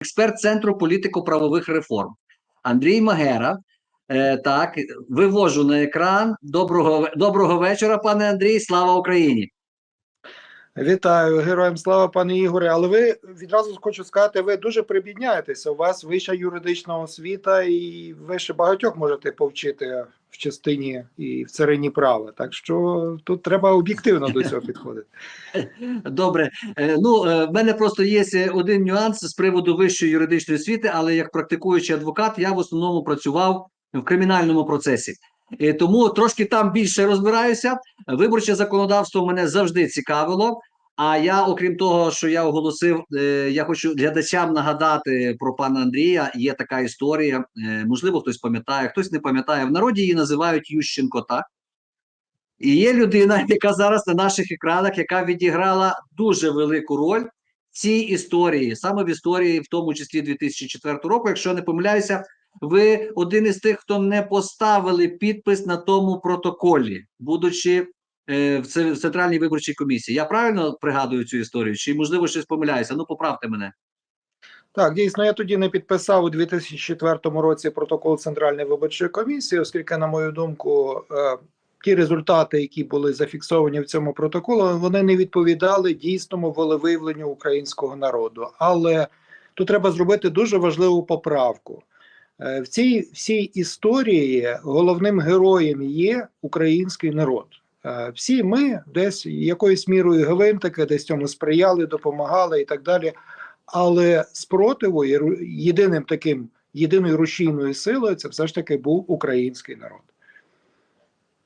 експерт Центру політико-правових реформ. Андрій Магера. Е, так, вивожу на екран. Доброго, доброго вечора, пане Андрій. Слава Україні! Вітаю героям слава, пане Ігоре. Але ви відразу хочу сказати, ви дуже прибідняєтеся. У вас вища юридична освіта, і ви ще багатьох можете повчити в частині і в царині права. Так що тут треба об'єктивно до цього підходити. Добре, Е, ну е, в мене просто є е, один нюанс з приводу вищої юридичної освіти, але як практикуючий адвокат, я в основному працював в кримінальному процесі. Тому трошки там більше розбираюся. Виборче законодавство мене завжди цікавило. А я, окрім того, що я оголосив, е, я хочу глядачам нагадати про пана Андрія. Є така історія. е, Можливо, хтось пам'ятає, хтось не пам'ятає. В народі її називають Ющенко. Так і є людина, яка зараз на наших екранах, яка відіграла дуже велику роль в цій історії, саме в історії, в тому числі 2004 року. Якщо не помиляюся, ви один із тих, хто не поставили підпис на тому протоколі, будучи в центральній виборчій комісії. Я правильно пригадую цю історію? Чи можливо щось помиляюся? Ну поправте мене. Так, дійсно, я тоді не підписав у 2004 році протокол Центральної виборчої комісії, оскільки, на мою думку, е, ті результати, які були зафіксовані в цьому протоколі, вони не відповідали дійсному волевиявленню українського народу. Але тут треба зробити дуже важливу поправку. Е, В цій всій історії головним героєм є український народ. Е, Всі ми десь якоюсь мірою гвинтики, десь цьому сприяли, допомагали і так далі. Але спротиву єдиним таким єдиною рушійною силою це все ж таки був український народ.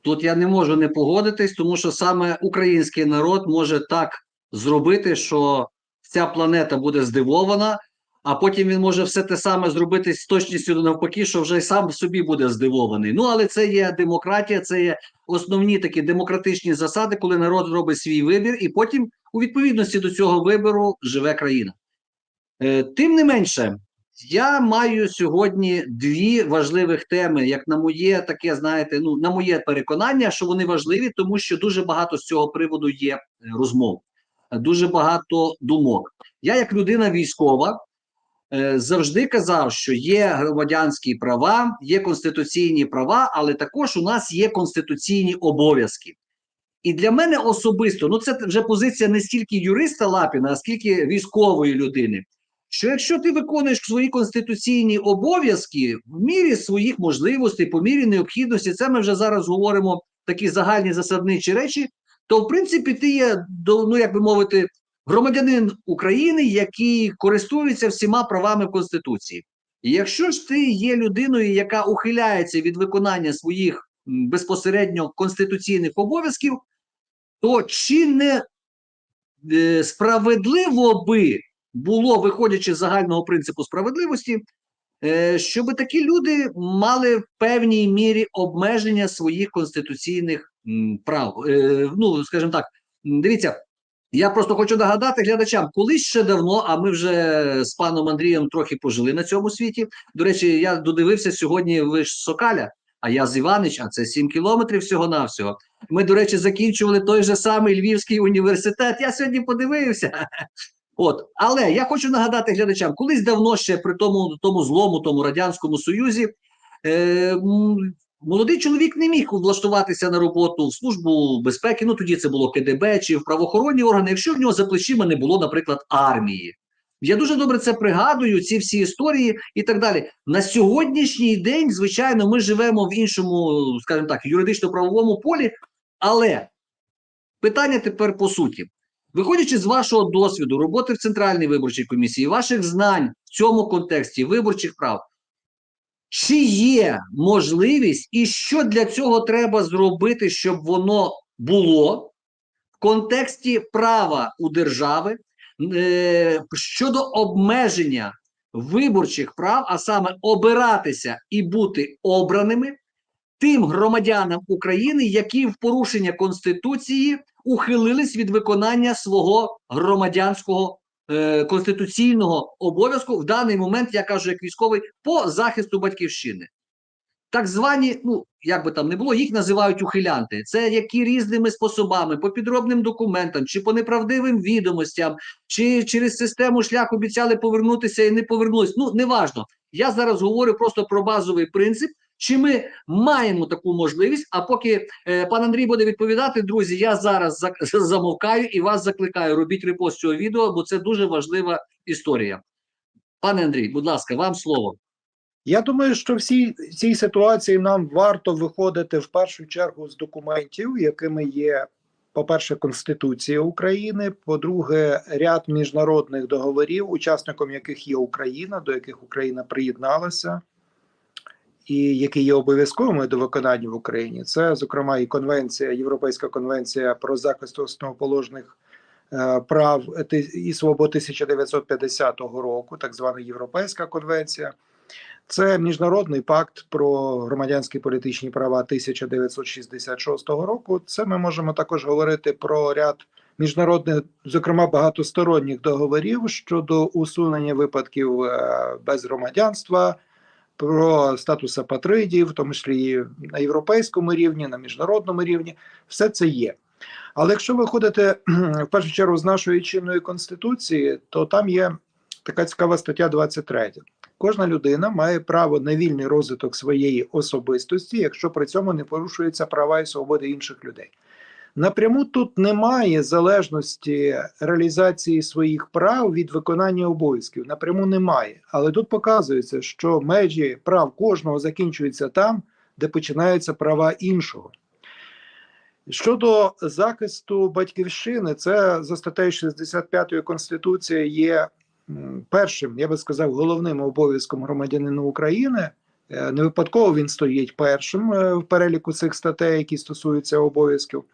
Тут я не можу не погодитись, тому що саме український народ може так зробити, що вся планета буде здивована, а потім він може все те саме зробити з точністю навпаки, що вже й сам собі буде здивований. Ну але це є демократія, це є основні такі демократичні засади, коли народ робить свій вибір, і потім у відповідності до цього вибору живе країна. Е, тим не менше, я маю сьогодні дві важливих теми, як на моє таке, знаєте, ну на моє переконання, що вони важливі, тому що дуже багато з цього приводу є е, розмов, дуже багато думок. Я, як людина військова, завжди казав, що є громадянські права, є конституційні права, але також у нас є конституційні обов'язки. І для мене особисто, ну це вже позиція не стільки юриста Лапіна, а скільки військової людини що якщо ти виконуєш свої конституційні обов'язки в мірі своїх можливостей, по мірі необхідності, це ми вже зараз говоримо такі загальні засадничі речі, то в принципі ти є ну як би мовити, громадянин України, який користується всіма правами Конституції. І якщо ж ти є людиною, яка ухиляється від виконання своїх безпосередньо конституційних обов'язків, то чи не е, справедливо би було, виходячи з загального принципу справедливості, е, щоб такі люди мали в певній мірі обмеження своїх конституційних прав. Е, ну, скажімо так, дивіться, я просто хочу нагадати глядачам, колись ще давно, а ми вже з паном Андрієм трохи пожили на цьому світі. До речі, я додивився сьогодні, ви ж Сокаля, а я з Іванич, а це 7 кілометрів всього-навсього. Ми, до речі, закінчували той же самий Львівський університет. Я сьогодні подивився. От, але я хочу нагадати глядачам, колись давно ще при тому, тому злому, тому радянському союзі, е, молодий чоловік не міг влаштуватися на роботу в службу безпеки. Ну тоді це було КДБ чи в правоохоронні органи, якщо в нього за плечима не було, наприклад, армії. Я дуже добре це пригадую, ці всі історії і так далі. На сьогоднішній день, звичайно, ми живемо в іншому, скажімо так, юридично-правовому полі, але питання тепер по суті. Виходячи з вашого досвіду, роботи в Центральній виборчій комісії, ваших знань в цьому контексті виборчих прав, чи є можливість і що для цього треба зробити, щоб воно було в контексті права у держави е, щодо обмеження виборчих прав, а саме обиратися і бути обраними тим громадянам України, які в порушення Конституції ухилились від виконання свого громадянського е, конституційного обов'язку в даний момент, я кажу, як військовий, по захисту батьківщини. так звані, ну як би там не було, їх називають ухилянти. Це які різними способами, по підробним документам, чи по неправдивим відомостям, чи через систему шлях обіцяли повернутися і не повернулись. Ну неважно. Я зараз говорю просто про базовий принцип. Чи ми маємо таку можливість? А поки е, пан Андрій буде відповідати, друзі, я зараз за- замовкаю і вас закликаю. Робіть репост цього відео, бо це дуже важлива історія. Пане Андрій, будь ласка, вам слово. Я думаю, що всі цій ситуації нам варто виходити в першу чергу з документів, якими є, по-перше, Конституція України, по-друге, ряд міжнародних договорів, учасником яких є Україна, до яких Україна приєдналася, і які є обов'язковими до виконання в Україні. Це, зокрема, і конвенція, Європейська конвенція про захист основоположних е, прав і свобод 1950 року, так звана Європейська конвенція. Це міжнародний пакт про громадянські політичні права 1966 року. Це ми можемо також говорити про ряд міжнародних, зокрема багатосторонніх договорів щодо усунення випадків е, безгромадянства, про статус апатридів, в тому числі і на європейському рівні, на міжнародному рівні. Все це є. Але якщо ви ходите в першу чергу з нашої чинної конституції, то там є така цікава стаття 23. Кожна людина має право на вільний розвиток своєї особистості, якщо при цьому не порушуються права і свободи інших людей. Напряму тут немає залежності реалізації своїх прав від виконання обов'язків. Напряму немає. Але тут показується, що межі прав кожного закінчуються там, де починаються права іншого. Щодо захисту батьківщини, це за статтею 65 Конституції є першим, я би сказав, головним обов'язком громадянина України. Е, Не випадково він стоїть першим е, в переліку цих статей, які стосуються обов'язків.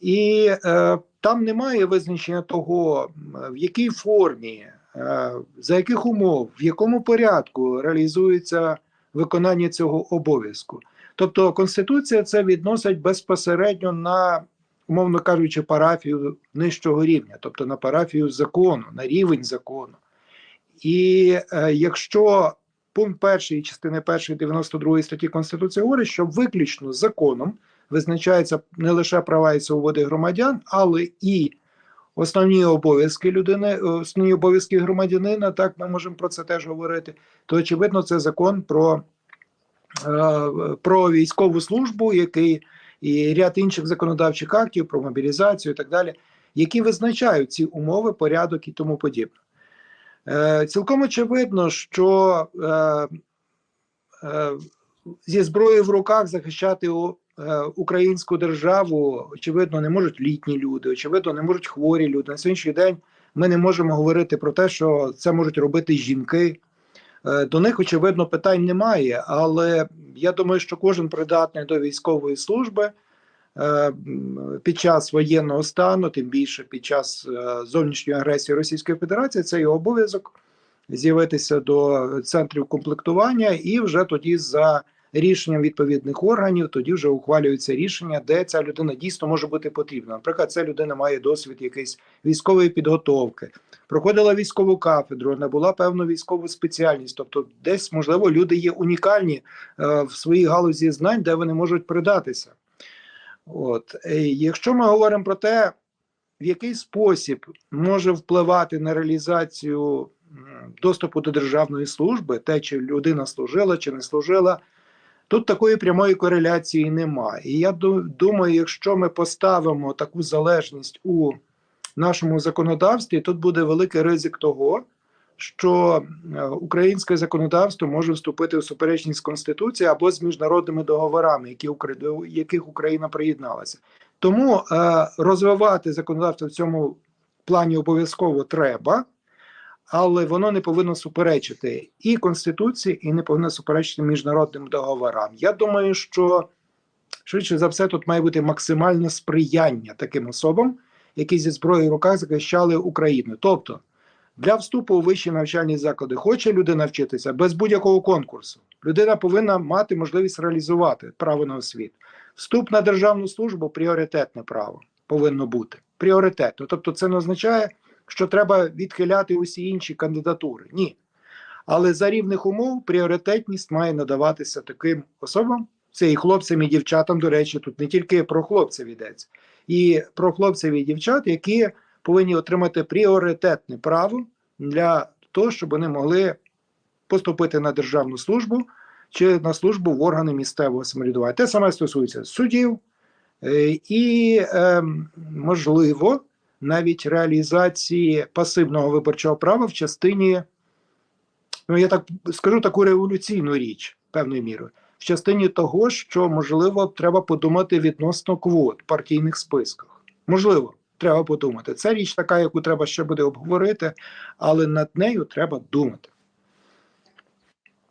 І е, там немає визначення того, в якій формі, е, за яких умов, в якому порядку реалізується виконання цього обов'язку. Тобто Конституція це відносить безпосередньо на, умовно кажучи, парафію нижчого рівня, тобто на парафію закону, на рівень закону. І е, якщо пункт перший частини першої 92 статті Конституції говорить, що виключно законом визначаються не лише права і свободи громадян, але і основні обов'язки людини, основні обов'язки громадянина, так ми можемо про це теж говорити. То очевидно, це закон про е, про військову службу, який і ряд інших законодавчих актів про мобілізацію і так далі, які визначають ці умови, порядок і тому подібне. Е, Цілком очевидно, що е, е, зі зброєю в руках захищати е, українську державу, очевидно, не можуть літні люди, очевидно, не можуть хворі люди. На сьогоднішній день ми не можемо говорити про те, що це можуть робити жінки. Е, До них, очевидно, питань немає, але я думаю, що кожен придатний до військової служби е, під час воєнного стану, тим більше під час е, зовнішньої агресії Російської Федерації, це його обов'язок з'явитися до центрів комплектування, і вже тоді за рішенням відповідних органів, тоді вже ухвалюється рішення, де ця людина дійсно може бути потрібна. Наприклад, ця людина має досвід якийсь військової підготовки, проходила військову кафедру, набула певну військову спеціальність. Тобто, десь можливо люди є унікальні е, в своїй галузі знань, де вони можуть придатися. От Е, якщо ми говоримо про те, в який спосіб може впливати на реалізацію доступу до державної служби, те, чи людина служила чи не служила, тут такої прямої кореляції немає. І я ду- думаю, якщо ми поставимо таку залежність у нашому законодавстві, тут буде великий ризик того, що е, українське законодавство може вступити в суперечність з Конституцією або з міжнародними договорами, які до яких Україна приєдналася. Тому е, розвивати законодавство в цьому плані обов'язково треба, але воно не повинно суперечити і Конституції, і не повинно суперечити міжнародним договорам. Я думаю, що швидше за все тут має бути максимальне сприяння таким особам, які зі зброєю в руках захищали Україну. Тобто для вступу у вищі навчальні заклади хоче людина вчитися без будь-якого конкурсу. Людина повинна мати можливість реалізувати право на освіту. Вступ на державну службу пріоритетне право повинно бути. Пріоритетно. Тобто, це не означає, що треба відхиляти усі інші кандидатури. Ні. Але за рівних умов пріоритетність має надаватися таким особам. Це і хлопцям, і дівчатам, до речі, тут не тільки про хлопців йдеться, і про хлопців і дівчат, які повинні отримати пріоритетне право для того, щоб вони могли поступити на державну службу чи на службу в органи місцевого самоврядування. Те саме стосується суддів е, і, е, можливо, навіть реалізації пасивного виборчого права в частині, ну я так скажу таку революційну річ певною мірою, в частині того, що можливо треба подумати відносно квот партійних списках. Можливо, треба подумати. Це річ така, яку треба ще буде обговорити, але над нею треба думати.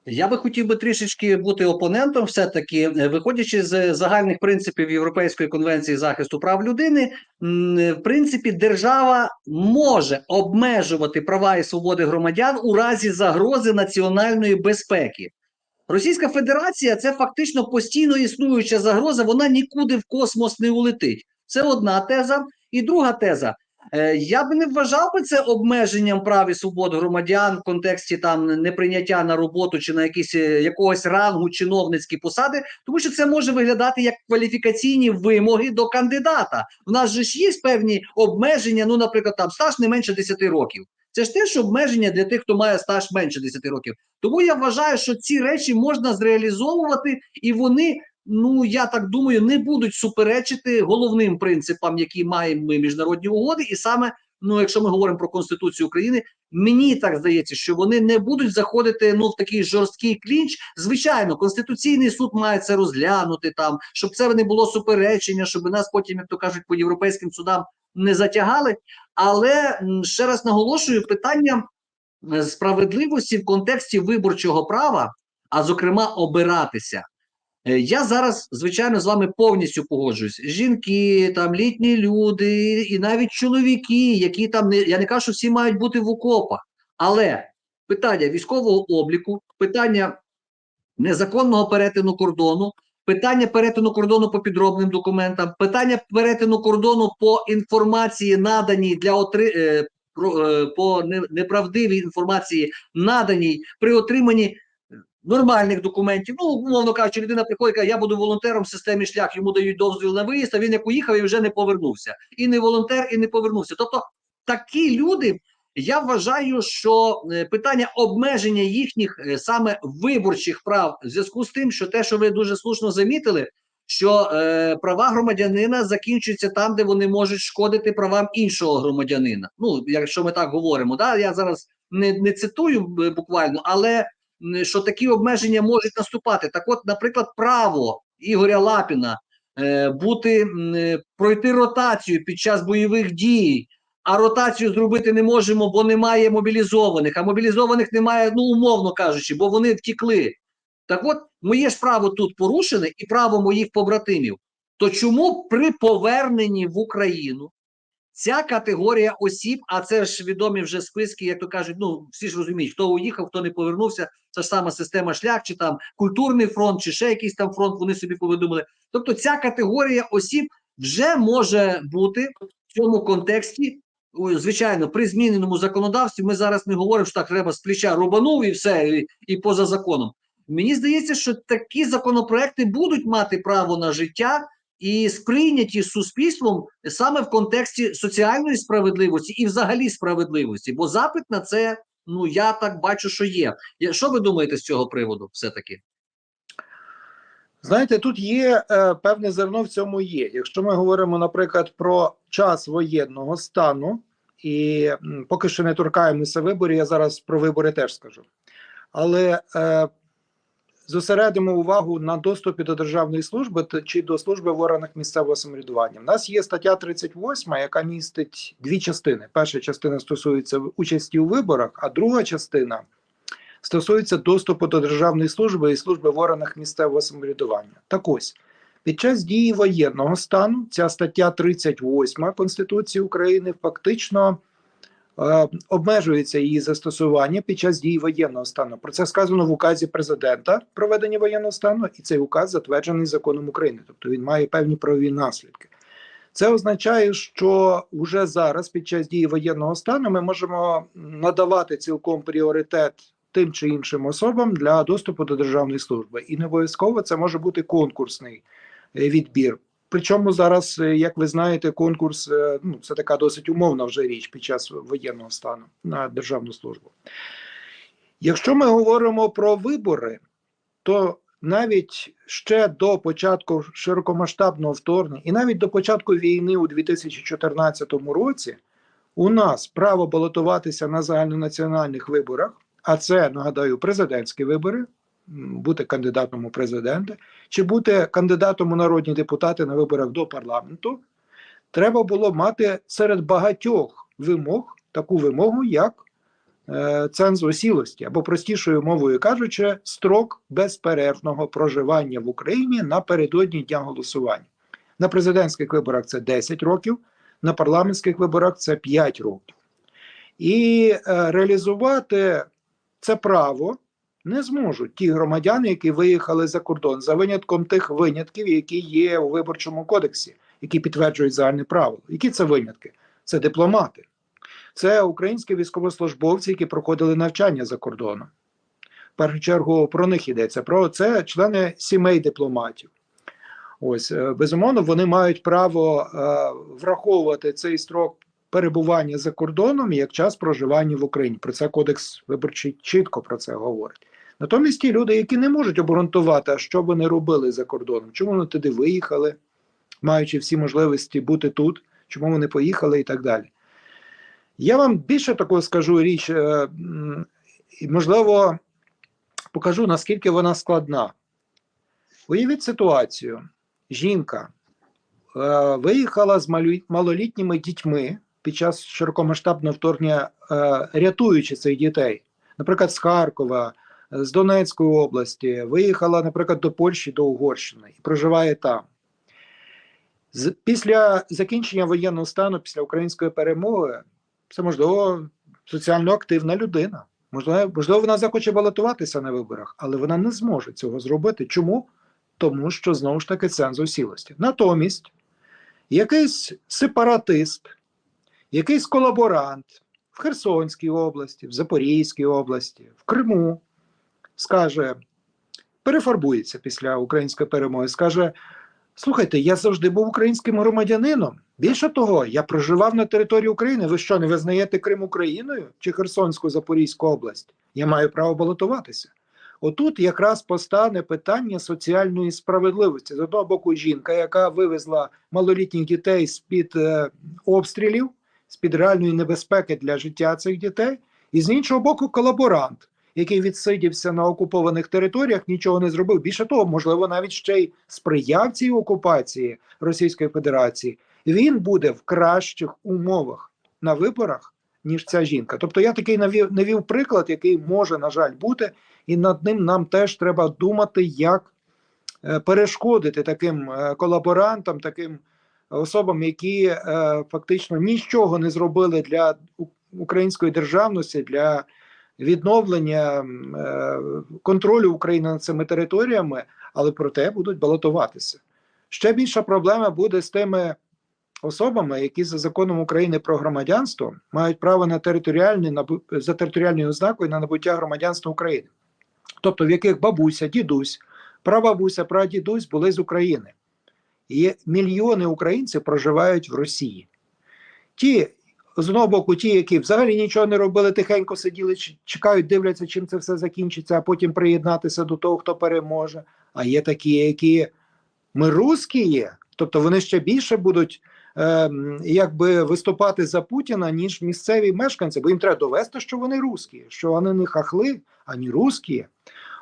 Я би хотів би трішечки бути опонентом, все-таки, е, виходячи з загальних принципів Європейської конвенції захисту прав людини, в принципі, держава може обмежувати права і свободи громадян у разі загрози національної безпеки. Російська Федерація це фактично постійно існуюча загроза, вона нікуди в космос не улетить. Це одна теза. І друга теза. Е, Я би не вважав би це обмеженням прав і свобод громадян в контексті там неприйняття на роботу чи на якісь е, якогось рангу чиновницькі посади, тому що це може виглядати як кваліфікаційні вимоги до кандидата. У нас же ж є певні обмеження. Ну, наприклад, там стаж не менше 10 років. Це ж теж обмеження для тих, хто має стаж менше 10 років. Тому я вважаю, що ці речі можна зреалізовувати, і вони, ну я так думаю, не будуть суперечити головним принципам, які маємо ми міжнародні угоди, і саме. Ну, якщо ми говоримо про Конституцію України, мені так здається, що вони не будуть заходити ну в такий жорсткий клінч. Звичайно, конституційний суд має це розглянути там, щоб це не було суперечення, щоб нас потім, як то кажуть, по європейським судам не затягали. Але ще раз наголошую питання е, справедливості в контексті виборчого права, а зокрема обиратися. Е, Я зараз, звичайно, з вами повністю погоджуюсь. Жінки, там літні люди, і навіть чоловіки, які там не я не кажу, що всі мають бути в окопах. Але питання військового обліку, питання незаконного перетину кордону, питання перетину кордону по підробним документам, питання перетину кордону по інформації, наданій для отри... е, е, по неправдивій інформації, наданій при отриманні нормальних документів. Ну, умовно кажучи, людина приходить, каже, я буду волонтером в системі шлях, йому дають дозвіл на виїзд, а він як уїхав і вже не повернувся. І не волонтер, і не повернувся. Тобто такі люди. Я вважаю, що е, питання обмеження їхніх е, саме виборчих прав в зв'язку з тим, що те, що ви дуже слушно замітили, що е, права громадянина закінчуються там, де вони можуть шкодити правам іншого громадянина. Ну, якщо ми так говоримо, да? я зараз не, не цитую е, буквально, але що такі обмеження можуть наступати. Так, от, наприклад, право Ігоря Лапіна е, бути е, пройти ротацію під час бойових дій. А ротацію зробити не можемо, бо немає мобілізованих. А мобілізованих немає, ну умовно кажучи, бо вони втікли. Так от, моє ж право тут порушене і право моїх побратимів. То чому при поверненні в Україну ця категорія осіб, а це ж відомі вже списки, як то кажуть, ну всі ж розуміють, хто уїхав, хто не повернувся, це ж сама система шлях, чи там культурний фронт, чи ще якийсь там фронт, вони собі повидумали. Тобто ця категорія осіб вже може бути в цьому контексті. Звичайно, при зміненому законодавстві ми зараз не говоримо, що так треба з плеча рубанув і все, і, і поза законом. Мені здається, що такі законопроекти будуть мати право на життя і сприйняті суспільством саме в контексті соціальної справедливості і взагалі справедливості. Бо запит на це, ну я так бачу, що є. Що ви думаєте з цього приводу? Все таки? Знаєте, тут є е, певне зерно в цьому є. Якщо ми говоримо, наприклад, про час воєнного стану, і м, поки що не торкаємося виборів, я зараз про вибори теж скажу. Але е, зосередимо увагу на доступі до державної служби чи до служби в органах місцевого самоврядування. У нас є стаття 38, яка містить дві частини. Перша частина стосується участі у виборах, а друга частина стосується доступу до державної служби і служби в органах місцевого самоврядування. Так ось, під час дії воєнного стану ця стаття 38 Конституції України фактично обмежується її застосування під час дії воєнного стану. Про це сказано в указі президента про введення воєнного стану, і цей указ затверджений законом України, тобто він має певні правові наслідки. Це означає, що вже зараз, під час дії воєнного стану, ми можемо надавати цілком пріоритет тим чи іншим особам для доступу до державної служби. І не обов'язково це може бути конкурсний е, відбір. Причому зараз, е, як ви знаєте, конкурс е, ну, це така досить умовна вже річ під час воєнного стану на державну службу. Якщо ми говоримо про вибори, то навіть ще до початку широкомасштабного вторгнення, і навіть до початку війни у 2014 році, у нас право балотуватися на загальнонаціональних виборах, а це нагадаю президентські вибори, бути кандидатом у президенти, чи бути кандидатом у народні депутати на виборах до парламенту, треба було мати серед багатьох вимог таку вимогу, як е, ценз осілості, або простішою мовою кажучи, строк безперервного проживання в Україні напередодні дня голосування. На президентських виборах це 10 років, на парламентських виборах це 5 років. І е, реалізувати це право не зможуть ті громадяни, які виїхали за кордон, за винятком тих винятків, які є у виборчому кодексі, які підтверджують загальне правило. Які це винятки? Це дипломати, це українські військовослужбовці, які проходили навчання за кордоном. В першу чергу про них йдеться. Про це члени сімей дипломатів. Ось е, безумовно, вони мають право е, враховувати цей строк перебування за кордоном як час проживання в Україні. Про це кодекс виборчий чітко про це говорить. Натомість ті люди, які не можуть обґрунтувати, а що вони робили за кордоном, чому вони туди виїхали, маючи всі можливості бути тут, чому вони поїхали і так далі. Я вам більше такого скажу річ, е, можливо, покажу, наскільки вона складна. Уявіть ситуацію: жінка е, виїхала з малолітніми дітьми під час широкомасштабного вторгнення, е, рятуючи цих дітей, наприклад, з Харкова, з Донецької області, виїхала, наприклад, до Польщі, до Угорщини і проживає там. Після закінчення воєнного стану, після української перемоги, це можливо соціально активна людина. Можливо, можливо, вона захоче балотуватися на виборах, але вона не зможе цього зробити. Чому? Тому що знову ж таки ценз осілості. Натомість, якийсь сепаратист, якийсь колаборант в Херсонській області, в Запорізькій області, в Криму скаже, перефарбується після української перемоги, скаже: Слухайте, я завжди був українським громадянином. Більше того, я проживав на території України. Ви що, не визнаєте Крим Україною чи Херсонську Запорізьку область? Я маю право балотуватися. Отут якраз постане питання соціальної справедливості. З одного боку, жінка, яка вивезла малолітніх дітей з-під е, обстрілів, з-під реальної небезпеки для життя цих дітей, і з іншого боку, колаборант, який відсидівся на окупованих територіях, нічого не зробив. Більше того, можливо, навіть ще й сприяв цій окупації Російської Федерації. Він буде в кращих умовах на виборах, ніж ця жінка. Тобто я такий навів, навів приклад, який може, на жаль, бути, і над ним нам теж треба думати, як е, перешкодити таким е, колаборантам, таким особам, які е, фактично нічого не зробили для української державності, для відновлення е, контролю України над цими територіями, але проте будуть балотуватися. Ще більша проблема буде з тими особами, які за законом України про громадянство мають право на територіальне набу- за територіальною ознакою на набуття громадянства України, тобто в яких бабуся, дідусь, прабабуся, прадідусь були з України. І мільйони українців проживають в Росії. Ті, з одного боку, ті, які взагалі нічого не робили, тихенько сиділи, чекають, дивляться, чим це все закінчиться, а потім приєднатися до того, хто переможе. А є такі, які ми русські є, тобто вони ще більше будуть ем, якби виступати за Путіна, ніж місцеві мешканці, бо їм треба довести, що вони русські, що вони не хахли, ані русські.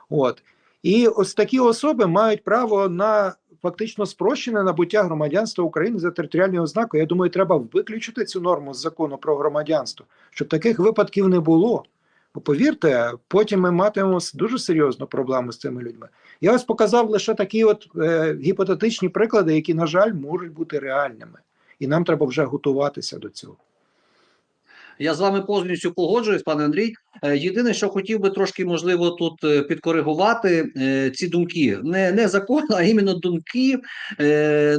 От. І ось такі особи мають право на фактично спрощене набуття громадянства України за територіальною ознакою. Я думаю, треба виключити цю норму з закону про громадянство, щоб таких випадків не було. Бо повірте, потім ми матимемо дуже серйозну проблему з цими людьми. Я ось показав лише такі от е, гіпотетичні приклади, які, на жаль, можуть бути реальними. І нам треба вже готуватися до цього. Я з вами повністю погоджуюсь, пане Андрій. Е, Єдине, що хотів би трошки, можливо, тут е, підкоригувати е, ці думки. Не, не закон, а іменно думки.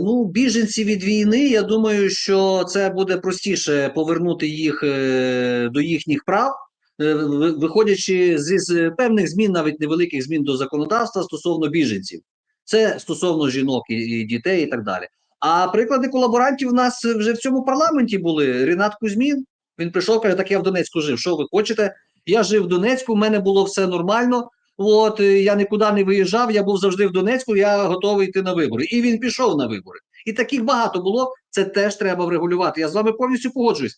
Ну, біженці від війни. Я думаю, що це буде простіше повернути їх до їхніх прав. виходячи з, з певних змін, навіть невеликих змін до законодавства стосовно біженців. Це стосовно жінок і, і дітей, і так далі. А приклади колаборантів у нас вже в цьому парламенті були. Рінат Кузьмін він прийшов, каже: Так я в Донецьку жив. Що ви хочете? Я жив в Донецьку, в мене було все нормально. От е, я нікуди не виїжджав, я був завжди в Донецьку, я готовий йти на вибори. І він пішов на вибори. І таких багато було. Це теж треба врегулювати. Я з вами повністю погоджуюсь.